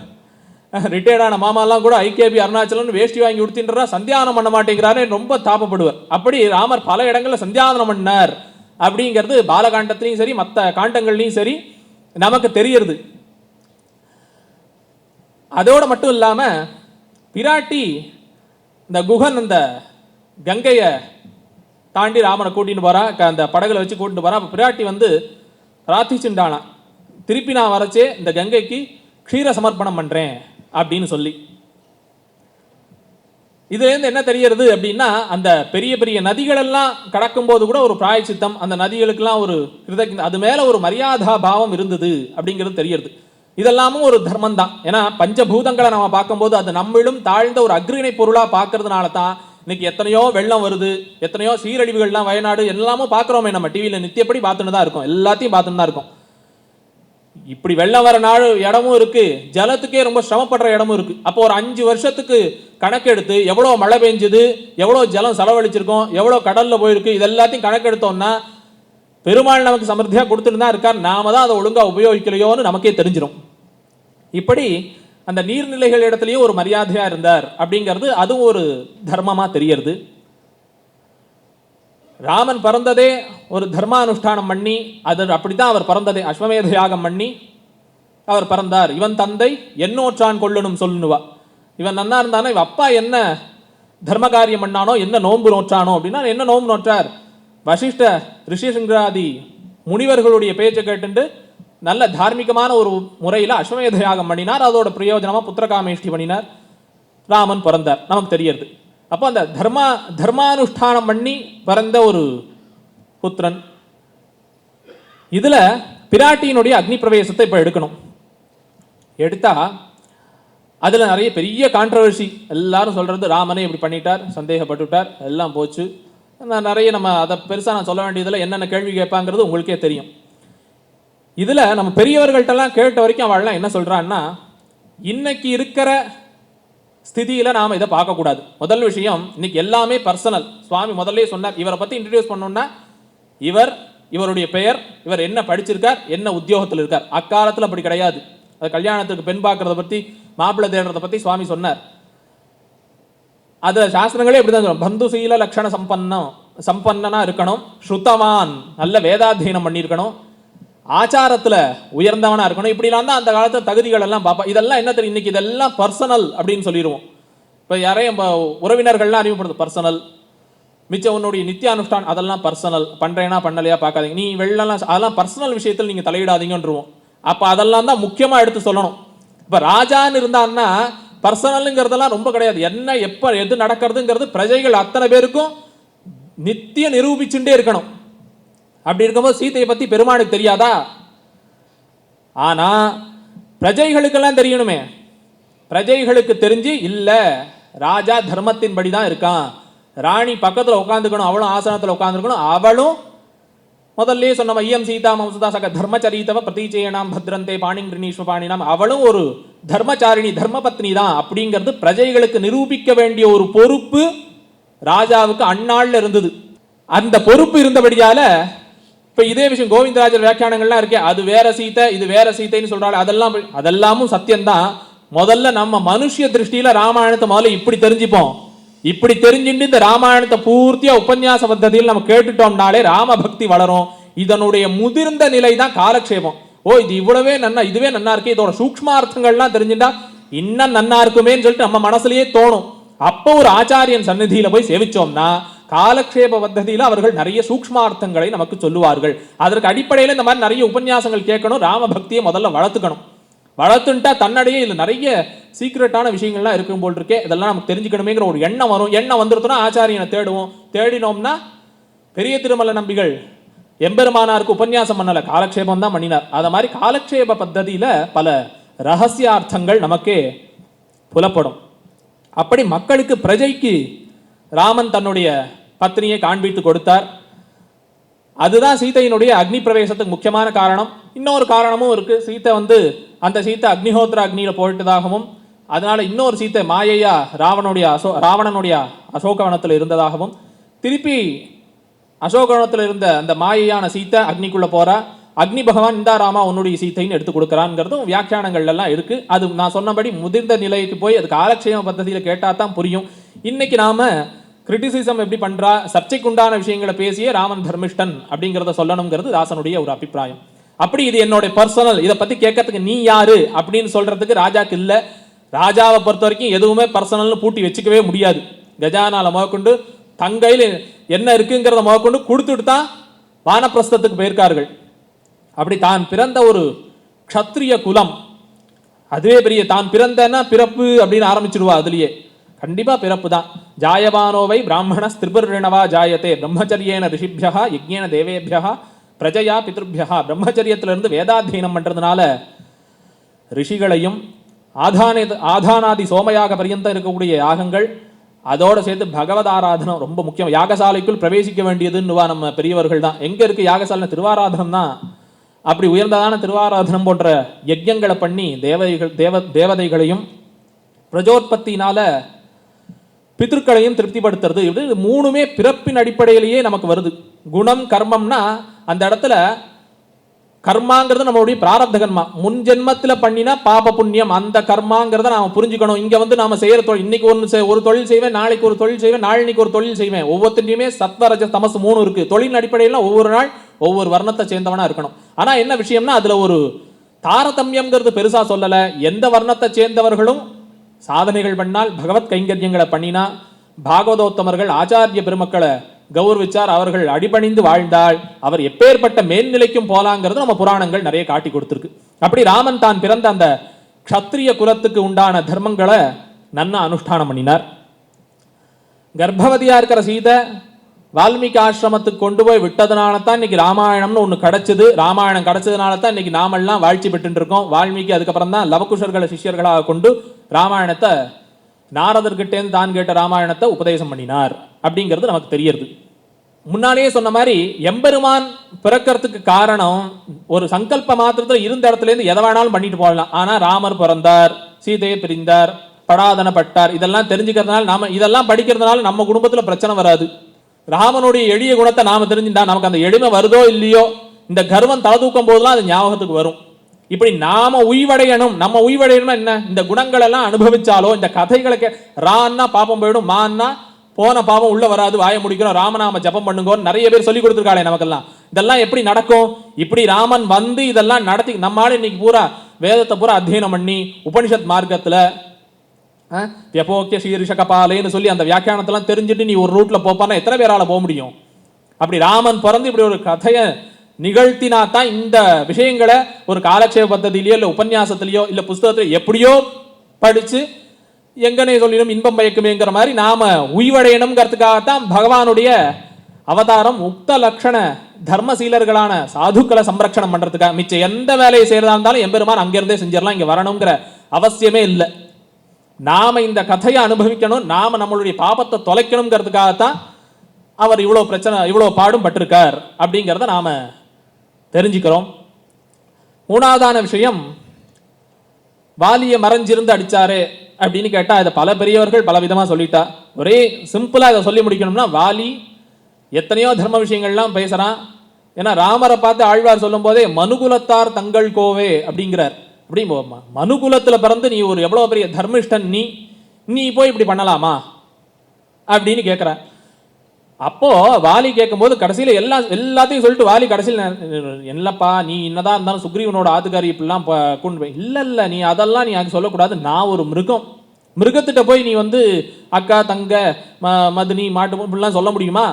ரிட்டையர்டான மாமாலாம் கூட ஐகேபி அருணாச்சலம்னு வேஷ்டி வாங்கி உடுத்தின்றா சந்தியானம் பண்ண மாட்டேங்கிறாரு ரொம்ப தாபப்படுவார். அப்படி ராமர் பல இடங்களில் சந்தியானம் பண்ணார். அப்படிங்கிறது பாலகாண்டத்துலையும் சரி மற்ற காண்டங்கள்லையும் சரி நமக்கு தெரியறது அதோட மட்டும் இல்லாமல் பிராட்டி இந்த குகன் அந்த கங்கையை தாண்டி ராமனை கூட்டிகிட்டு போகிறான் அந்த படகுல வச்சு கூட்டிட்டு போகிறான் பிராட்டி வந்து பிரார்த்திச்சுண்டானா திருப்பி நான் வரச்சே இந்த கங்கைக்கு க்ஷீர சமர்ப்பணம் பண்ணுறேன் அப்படின்னு சொல்லி. இதுலேருந்து என்ன தெரியறது அப்படின்னா அந்த பெரிய பெரிய நதிகளெல்லாம் கடக்கும்போது கடக்கும் போது கூட ஒரு பிராயச்சித்தம் அந்த நதிகளுக்கெல்லாம் ஒரு கிருதக் அது மேலே ஒரு மரியாதா பாவம் இருந்தது அப்படிங்கிறது தெரியறது இதெல்லாமும் ஒரு தர்மம் தான். ஏன்னா பஞ்சபூதங்களை நம்ம பார்க்கும்போது அது நம்மளும் தாழ்ந்த ஒரு அக்ரிணை பொருளாக பார்க்கறதுனால தான் இன்னைக்கு எத்தனையோ வெள்ளம் வருது எத்தனையோ சீரழிவுகள்லாம் வயநாடு எல்லாமும் பார்க்குறோமே நம்ம டிவியில் நித்தியப்படி பார்த்துன்னு தான் இருக்கோம். எல்லாத்தையும் பார்த்துன்னு தான் இருக்கோம். இப்படி வெள்ளம் வர நாள் இடமும் இருக்குது ஜலத்துக்கே ரொம்ப சிரமப்படுற இடமும் இருக்குது அப்போ ஒரு அஞ்சு வருஷத்துக்கு கணக்கெடுத்து எவ்வளோ மழை பெஞ்சுது எவ்வளோ ஜலம் செலவழிச்சிருக்கோம் எவ்வளோ கடலில் போயிருக்கு இது எல்லாத்தையும் கணக்கெடுத்தோம்னா பெருமாள் நமக்கு சமர்த்தியாக கொடுத்துட்டு தான் இருக்கார். நாம தான் அதை ஒழுங்காக உபயோகிக்கலையோன்னு நமக்கே தெரிஞ்சிடும் இப்படி அந்த நீர்நிலைகள் இடத்துலையும் ஒரு மரியாதையாக இருந்தார். அப்படிங்கிறது அதுவும் ஒரு தர்மமாக தெரியறது. ராமன் பிறந்ததே ஒரு தர்மானுஷ்டானம் பண்ணி அது அப்படித்தான் அவர் பிறந்ததே அஸ்வமேத யாகம் பண்ணி அவர் பிறந்தார். இவன் தந்தை என்னோற்றான் கொள்ளணும் சொல்லுவா. இவன் நன்னா இருந்தானா இவன் அப்பா என்ன தர்ம காரியம் பண்ணானோ என்ன நோன்பு நோற்றானோ அப்படின்னா என்ன நோன்பு நோற்றார்? வசிஷ்ட ரிஷிசங்கராதி முனிவர்களுடைய பேச்சை கேட்டுண்டு நல்ல தார்மீகமான ஒரு முறையில் அஸ்வமேத யாகம் பண்ணினார். அதோட பிரயோஜனமாக புத்திரகாமேஷ்டி பண்ணினார். ராமன் பிறந்தார். நமக்கு தெரியறது. அப்போ அந்த தர்மா தர்மானுஷ்டானம் பண்ணி பிறந்த ஒரு புத்திரன். இதில் பிராட்டியினுடைய அக்னி பிரவேசத்தை இப்போ எடுக்கணும். எடுத்தால் அதில் நிறைய பெரிய கான்ட்ரவர்சி எல்லாரும் சொல்கிறது ராமனே இப்படி பண்ணிட்டார் சந்தேகப்பட்டுட்டார் எல்லாம் போச்சு. நான் நிறைய நம்ம அதை பெருசாக நான் சொல்ல வேண்டியதில் என்னென்ன கேள்வி கேட்பாங்கிறது உங்களுக்கே தெரியும். இதில் நம்ம பெரியவர்கள்ட்டெல்லாம் கேட்ட வரைக்கும் அவள்லாம் என்ன சொல்கிறான்னா இன்னைக்கு இருக்கிற ஸ்திதியில நாம் இதை பார்க்கக்கூடாது. முதல் விஷயம் இன்னைக்கு எல்லாமே பர்சனல் சுவாமி முதல்ல சொன்னார். இவரை பற்றி இன்ட்ரடியூஸ் பண்ணோம்னா இவர் இவருடைய பெயர் இவர் என்ன படிச்சிருக்கார் என்ன உத்தியோகத்தில் இருக்கார். அக்காலத்தில் அப்படி கிடையாது. அது கல்யாணத்துக்கு பெண் பார்க்கறத பற்றி மாப்பிள்ளை தேடுறத பற்றி சுவாமி சொன்னார். அது சாஸ்திரங்களே இப்படி தான் சொல்லும் பந்துசீல லட்சண சம்பன்னம் சம்பன்னனா இருக்கணும் ஸ்ருத்தவான். நல்ல வேதாத்தியனம் பண்ணியிருக்கணும். ஆச்சாரத்தில் உயர்ந்தவனாக இருக்கணும். இப்படிலாம் தான் அந்த காலத்தில் தகுதிகள் எல்லாம் பார்ப்பா. இதெல்லாம் என்ன தெரியும்? இன்னைக்கு இதெல்லாம் பர்சனல் அப்படின்னு சொல்லிடுவோம். இப்போ யாரையும் உறவினர்கள்லாம் அறிமுகப்படுது பர்சனல் மிச்சம் உன்னுடைய நித்திய அனுஷ்டான் அதெல்லாம் பர்சனல் பண்ணுறேன்னா பண்ணலையா பார்க்காதீங்க. நீ வெளிலலாம் அதெல்லாம் பர்சனல் விஷயத்தில் நீங்கள் தலையிடாதீங்கன்றவோம். அப்போ அதெல்லாம் தான் முக்கியமாக எடுத்து சொல்லணும். இப்போ ராஜான்னு இருந்தான்னா பர்சனலுங்கிறதெல்லாம் ரொம்ப கிடையாது. என்ன எப்போ எது நடக்கிறதுங்கிறது பிரஜைகள் அத்தனை பேருக்கும் நித்திய நிரூபிச்சுட்டே இருக்கணும். அப்படி இருக்கும்போது சீதையை பற்றி பெருமானுக்கு தெரியாதா? ஆனால் பிரஜைகளுக்கெல்லாம் தெரியணுமே. பிரஜைகளுக்கு தெரிஞ்சு இல்லை ராஜா தர்மத்தின்படி தான் இருக்கான். ராணி பக்கத்தில் உட்காந்துக்கணும் அவளும் ஆசனத்தில் உட்காந்துருக்கணும் அவளும் முதல்ல சொன்ன ஐயம் சீதா மம்சதா சக தர்மச்சரீதவ பிரதீச்சயனாம் பத்ரந்தே பாணிங்கிருணீஸ்வ பாணினாம் அவளும் ஒரு தர்மச்சாரிணி தர்மபத்னி தான். அப்படிங்கிறது பிரஜைகளுக்கு நிரூபிக்க வேண்டிய ஒரு பொறுப்பு ராஜாவுக்கு அந்நாளில் இருந்தது. அந்த பொறுப்பு இருந்தபடியால இப்போ இதே விஷயம் கோவிந்தராஜர் வியாக்கியானங்கள்லாம் இருக்கே அது வேற சீத்தை இது வேற சீத்தைன்னு சொல்றாங்க அதெல்லாம் அதெல்லாமும் சத்தியம்தான். முதல்ல நம்ம மனுஷிய திருஷ்டியில ராமாயணத்தை முதல்ல இப்படி தெரிஞ்சுப்போம். இப்படி தெரிஞ்சுட்டு இந்த ராமாயணத்தை பூர்த்தியா உபன்யாச பத்ததியில் நம்ம கேட்டுட்டோம்னாலே ராம பக்தி வளரும். இதனுடைய முதிர்ந்த நிலை தான் காலக்ஷேபம். ஓ இது இவ்வளவே நன்னா இதுவே நன்னா இருக்கு இதோட சூக்மார்த்தங்கள்லாம் தெரிஞ்சுட்டா இன்னும் நன்னா இருக்குமேன்னு சொல்லிட்டு நம்ம மனசுலயே தோணும். அப்போ ஒரு ஆச்சாரியன் சந்நிதியில போய் சேவிச்சோம்னா காலக்ஷேப பத்ததியில் அவர்கள் நிறைய சூக்மார்த்தங்களை நமக்கு சொல்லுவார்கள். அதற்கு அடிப்படையில் இந்த மாதிரி நிறைய உபன்யாசங்கள் கேட்கணும். ராம பக்தியை முதல்ல வளர்த்துக்கணும். வளர்த்துட்டா தன்னடையே இல்லை நிறைய சீக்ரெட்டான விஷயங்கள்லாம் இருக்கும் போல் இருக்கே. இதெல்லாம் நமக்கு தெரிஞ்சுக்கணுமேங்கிற ஒரு எண்ணம் வரும். எண்ணம் வந்துருத்தோம்னா ஆச்சாரியனை தேடுவோம். தேடினோம்னா பெரிய திருமல நம்பிகள் எம்பெருமானாருக்கு உபன்யாசம் பண்ணல. காலக்ஷேபம் தான் பண்ணினார். அதை மாதிரி காலக்ஷேப பத்ததியில் பல ரகசியார்த்தங்கள் நமக்கே புலப்படும். அப்படி மக்களுக்கு பிரஜைக்கு ராமன் தன்னுடைய பத்னியை காண்பித்து கொடுத்தார். அதுதான் சீதையினுடைய அக்னி பிரவேசத்துக்கு முக்கியமான காரணம். இன்னொரு காரணமும் இருக்கு. சீத்தை வந்து அந்த சீத்தை அக்னிஹோத்திர அக்னியில் போயிட்டதாகவும் அதனால இன்னொரு சீத்தை மாயையா ராவனுடைய அசோ ராவணனுடைய அசோகவனத்தில் இருந்ததாகவும் திருப்பி அசோகவனத்தில் இருந்த அந்த மாயையான சீத்தை அக்னிக்குள்ளே போறா. அக்னி பகவான் இந்தா ராமா உன்னுடைய சீத்தைன்னு எடுத்து கொடுக்குறாங்கிறதும் வியாக்கியானங்கள்லாம் இருக்குது இருக்கு. அது நான் சொன்னபடி முதிர்ந்த நிலைக்கு போய் அது காலக்ஷேம பദ്ധதியில கேட்டால் தான் புரியும். இன்னைக்கு நாம கிரிட்டிசிசம் எப்படி பண்ணுறா சர்ச்சைக்கு உண்டான விஷயங்களை பேசியே ராமன் தர்மிஷ்டன் அப்படிங்கிறத சொல்லணுங்கிறது தாசனுடைய ஒரு அபிப்பிராயம். அப்படி இது என்னுடைய பர்சனல் இதை பற்றி கேட்கறதுக்கு நீ யாரு அப்படின்னு சொல்றதுக்கு ராஜாக்கு இல்லை. ராஜாவை பொறுத்த வரைக்கும் எதுவுமே பர்சனல்னு பூட்டி வச்சுக்கவே முடியாது. கஜானால முதற்கொண்டு தங்கையில் என்ன இருக்குங்கிறத முதற்கொண்டு கொடுத்துட்டு தான் வானப்பிரஸ்தத்துக்கு போயிருக்கார்கள். அப்படி தான் பிறந்த ஒரு க்ஷத்ரிய குலம். அதுவே பெரிய தான் பிறந்தன்னா பிறப்பு அப்படின்னு ஆரம்பிச்சிடுவா அதுலேயே. கண்டிப்பாக பிறப்பு தான் ஜாயவானோவை பிராமணஸ் ஸ்திரிபுர்ணவா ஜாயத்தே. பிரம்மச்சரியேன ரிஷிபியா யஜ்யேன தேவேபியா பிரஜையா பித்ருபியா. பிரம்மச்சரியத்திலிருந்து வேதாத்தியனம் பண்ணுறதுனால ரிஷிகளையும் ஆதானே ஆதானாதி சோமயாக பரியந்தம் இருக்கக்கூடிய யாகங்கள் அதோடு சேர்த்து பகவத் ஆராதனம் ரொம்ப முக்கியம். யாகசாலைக்குள் பிரவேசிக்க வேண்டியதுன்னுவா நம்ம பெரியவர்கள் தான். எங்கே இருக்குது யாகசாலை திருவாராதனம் தான். அப்படி உயர்ந்ததான திருவாராதனம் போன்ற யஜ்யங்களை பண்ணி தேவதைகள் தேவ தேவதைகளையும் பிரஜோற்பத்தினால பித்திருக்களையும் திருப்திப்படுத்துறது. இப்படி இது மூணுமே பிறப்பின் அடிப்படையிலேயே நமக்கு வருது. குணம் கர்மம்னா அந்த இடத்துல கர்மாங்கிறது நம்மளுடைய பிராரப்த கர்மா. முன் ஜென்மத்தில் பண்ணினா பாப புண்ணியம். அந்த கர்மாங்கிறத நாம் புரிஞ்சுக்கணும். இங்கே வந்து நாம செய்கிற தொழில் இன்னைக்கு ஒன்று ஒரு தொழில் செய்வேன் நாளைக்கு ஒரு தொழில் செய்வேன் நாளைக்கு ஒரு தொழில் செய்வேன். ஒவ்வொருத்தையுமே சத்வரஜ தமசு மூணு இருக்குது தொழில் அடிப்படையில் ஒவ்வொரு நாள் ஒவ்வொரு வர்ணத்தை சேர்ந்தவனாக இருக்கணும். ஆனால் என்ன விஷயம்னா அதில் ஒரு தாரதமியம்ங்கிறது பெருசாக சொல்லலை. எந்த வர்ணத்தை சேர்ந்தவர்களும் சாதனைகள் பண்ணால் பகவத் கைங்கரியங்களை பண்ணினா பாகவதோத்தமர்கள் ஆச்சாரிய பெருமக்களை கௌரவிச்சார் அவர்கள் அடிபணிந்து வாழ்ந்தால் அவர் எப்பேற்பட்ட மேல்நிலைக்கும் போலாங்கிறது நம்ம புராணங்கள் நிறைய காட்டி கொடுத்துருக்கு. அப்படி ராமன் தான் பிறந்த அந்த க்ஷத்ரிய குலத்துக்கு உண்டான தர்மங்களை நன்னா அனுஷ்டானம் பண்ணினார். கர்ப்பவதியா இருக்கிற சீதை வால்மீகி ஆசிரமத்துக்கு கொண்டு போய் விட்டதுனால தான் இன்னைக்கு ராமாயணம்னு ஒன்று கிடைச்சது. ராமாயணம் கிடச்சதுனால தான் இன்னைக்கு நாமெல்லாம் வாழ்ச்சி பெற்றுட்டு இருக்கோம். வால்மீகி அதுக்கப்புறம் தான் லவகுஷர்களை சிஷ்யர்களாக கொண்டு ராமாயணத்தை நாரதர்கிட்டேருந்து தான் கேட்ட ராமாயணத்தை உபதேசம் பண்ணினார் அப்படிங்கிறது நமக்கு தெரியறது. முன்னாலேயே சொன்ன மாதிரி எம்பெருமான் பிறக்கிறதுக்கு காரணம் ஒரு சங்கல்ப மாத்திரத்தில் இருந்த இடத்துலேருந்து எதை வேணாலும் பண்ணிட்டு போகலாம். ஆனால் ராமர் பிறந்தார் சீதையை பிரிந்தார் படாதனப்பட்டார். இதெல்லாம் தெரிஞ்சுக்கிறதுனால நாம இதெல்லாம் படிக்கிறதுனால நம்ம குடும்பத்தில் பிரச்சனை வராது. ராமனுடைய எளிய குணத்தை நாம தெரிஞ்சுட்டா நமக்கு அந்த எளிமை வருதோ இல்லையோ இந்த கர்வம் தலை தூக்கும் போதெல்லாம் அது ஞாபகத்துக்கு வரும். இப்படி நாம உய்வடையணும். நம்ம உய்வடையணும்னா என்ன? இந்த குணங்கள் எல்லாம் அனுபவிச்சாலோ இந்த கதைகளுக்கு ரான்னா பாப்பம் போயிடும் மான்னா போன பாவம் உள்ள வராது வாய முடிக்கணும் ராமநாம ஜபம் பண்ணுங்கன்னு நிறைய பேர் சொல்லி கொடுத்துருக்காளே நமக்கெல்லாம். இதெல்லாம் எப்படி நடக்கும்? இப்படி ராமன் வந்து இதெல்லாம் நடத்தி நம்மால இன்னைக்கு பூரா வேதத்தை பூரா அத்தியனம் பண்ணி உபனிஷத் மார்க்கத்துல வியபோக்கிய சீரிஷ கபாலேன்னு சொல்லி அந்த வியாக்கியானத்தெல்லாம் தெரிஞ்சுட்டு நீ ஒரு ரூட்ல போப்பான்னா எத்தனை பேரால போக முடியும்? அப்படி ராமன் பிறந்து இப்படி ஒரு கதையை நிகழ்த்தினா தான் இந்த விஷயங்களை ஒரு காலட்சேப பദ്ധதியிலையோ இல்லை உபன்யாசத்திலேயோ இல்லை புஸ்தகத்திலையோ எப்படியோ படித்து எங்கனே சொல்லிடும் இன்பம் பயக்குமேங்கிற மாதிரி நாம் உய்வடையணுங்கிறதுக்காகத்தான் பகவானுடைய அவதாரம் உக்த லட்சண தர்மசீலர்களான சாதுக்களை சம்ரக்ஷணம் பண்ணுறதுக்காக மிச்சம் எந்த வேலையை செய்கிறதா இருந்தாலும் எம்பெருமான் அங்கேருந்தே செஞ்சிடலாம் இங்கே வரணுங்கிற அவசியமே இல்லை. நாம இந்த கதையை அனுபவிக்கணும் நாம் நம்மளுடைய பாபத்தை தொலைக்கணுங்கிறதுக்காகத்தான் அவர் இவ்வளோ பிரச்சனை இவ்வளோ பாடும் பட்டிருக்கார் அப்படிங்கிறத நாம் தெரிஞ்சுக்கிறோம். மூணாவதான விஷயம் வாலியை மறைஞ்சிருந்து அடித்தாரு அப்படின்னு கேட்டால் இதை பல பெரியவர்கள் பல விதமாக சொல்லிட்டா. ஒரே சிம்பிளாக இதை சொல்லி முடிக்கணும்னா வாலி எத்தனையோ தர்ம விஷயங்கள்லாம் பேசுகிறான் ஏன்னா ராமரை பார்த்து ஆழ்வார் சொல்லும் போதே மனுகுலத்தார் தங்கள் கோவே அப்படிங்கிறார். அப்படி மனுகுலத்தில் பிறந்து நீ ஒரு எவ்வளோ பெரிய தர்மிஷ்டன் நீ நீ போய் இப்படி பண்ணலாமா? அப்படின்னு கேட்குறேன் அப்போ வாலி கேட்கும்போது கடைசியில் எல்லா எல்லாத்தையும் சொல்லிட்டு வாலி கடைசியில் என்னப்பா நீ என்னதான் இருந்தாலும் சுக்ரீவனோட ஆத்துக்காரி இப்படிலாம் கொண்டு போய் இல்லை இல்லை நீ அதெல்லாம் நீ அங்கே சொல்லக்கூடாது. நான் ஒரு மிருகம். மிருகத்திட்ட போய் நீ வந்து அக்கா தங்க ம மதுனி மாட்டு இப்படிலாம் சொல்ல முடியுமா?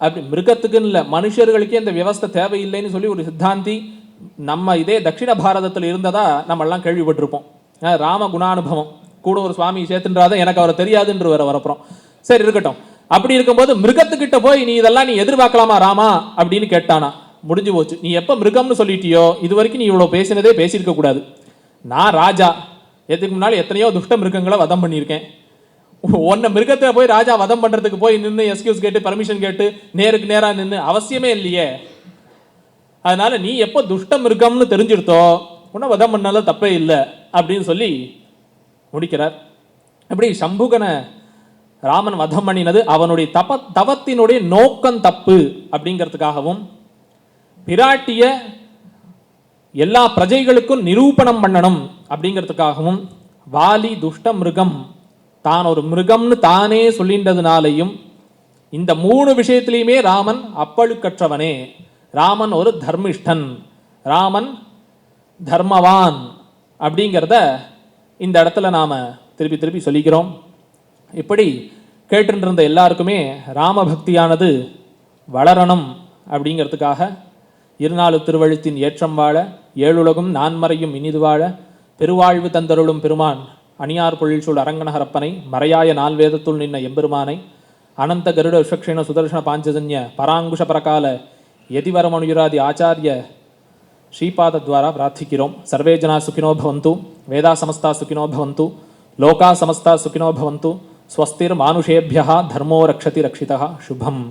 அப்படி மிருகத்துக்குன்னு இல்லை மனுஷர்களுக்கே இந்த வியவஸ்தை தேவையில்லைன்னு சொல்லி ஒரு சித்தாந்தி நம்ம இதே தட்சிண பாரதத்தில் இருந்ததா நம்மெல்லாம் கேள்விப்பட்டிருப்போம். ராம குணானுபவம் கூட ஒரு சுவாமி சேர்த்துன்றாத எனக்கு அவரை தெரியாதுன்ற வர வரப்புறம் சரி இருக்கட்டும். அப்படி இருக்கும்போது மிருகத்துக்கிட்ட போய் நீ இதெல்லாம் நீ எதிர்பார்க்கலாமா ராமா? அப்படின்னு கேட்டானா. முடிஞ்சு போச்சு. நீ எப்போ மிருகம்னு சொல்லிட்டியோ இது வரைக்கும் நீ இவ்வளோ பேசினதே பேசியிருக்க கூடாது. நான் ராஜா. எதுக்கு முன்னால் எத்தனையோ துஷ்ட மிருகங்களை வதம் பண்ணியிருக்கேன். உன்னை மிருகத்தை போய் ராஜா வதம் பண்ணுறதுக்கு போய் நின்று எஸ்கியூஸ் கேட்டு பர்மிஷன் கேட்டு நேருக்கு நேராக நின்று அவசியமே இல்லையே. அதனால நீ எப்போ துஷ்ட மிருகம்னு தெரிஞ்சிருத்தோ உன்னை வதம் பண்ணாலும் தப்பே இல்லை அப்படின்னு சொல்லி முடிக்கிறார். அப்படி சம்புகனை ராமன் வதம் பண்ணினது அவனுடைய தப தவத்தினுடைய நோக்கம் தப்பு அப்படிங்கிறதுக்காகவும் பிராட்டிய எல்லா பிரஜைகளுக்கும் நிரூபணம் பண்ணணும் அப்படிங்கிறதுக்காகவும் வாலி துஷ்ட மிருகம் தான் ஒரு மிருகம்னு தானே சொல்லின்றதுனாலையும் இந்த மூணு விஷயத்திலையுமே ராமன் அப்பழுக்கற்றவனே. ராமன் ஒரு தர்மிஷ்டன். ராமன் தர்மவான் அப்படிங்கிறத இந்த இடத்துல நாம் திருப்பி திருப்பி சொல்லிக்கிறோம். இப்படி கேட்டுருந்த எல்லாருக்குமே ராமபக்தியானது வளரணும் அப்படிங்கிறதுக்காக இருநாளு திருவழுத்தின் ஏற்றம் வாழ ஏழுலகும் நான்மறையும் இனிது வாழ பெருவாழ்வு தந்தருளும் பெருமான் அணியார் பொழில்சூழ் அரங்கனஹரப்பனை மறையாய நால்வேதத்துள் நின்ன எம்பெருமானை அனந்த கருட விஸ்வக்ஷீண சுதர்ஷன பாஞ்சதன்ய பராங்குஷ பரகால யதிவரமனுயுராதி ஆச்சாரிய ஸ்ரீபாதத்வாரா பிரார்த்திக்கிறோம். சர்வே ஜனா சுகினோ பவந்து வேதா சமஸ்தா சுகினோ பவந்து லோகா சமஸ்தா சுகினோ பவந்து स्वस्तिर्मानुषेभ्यः धर्मो रक्षति रक्षितः। शुभम्।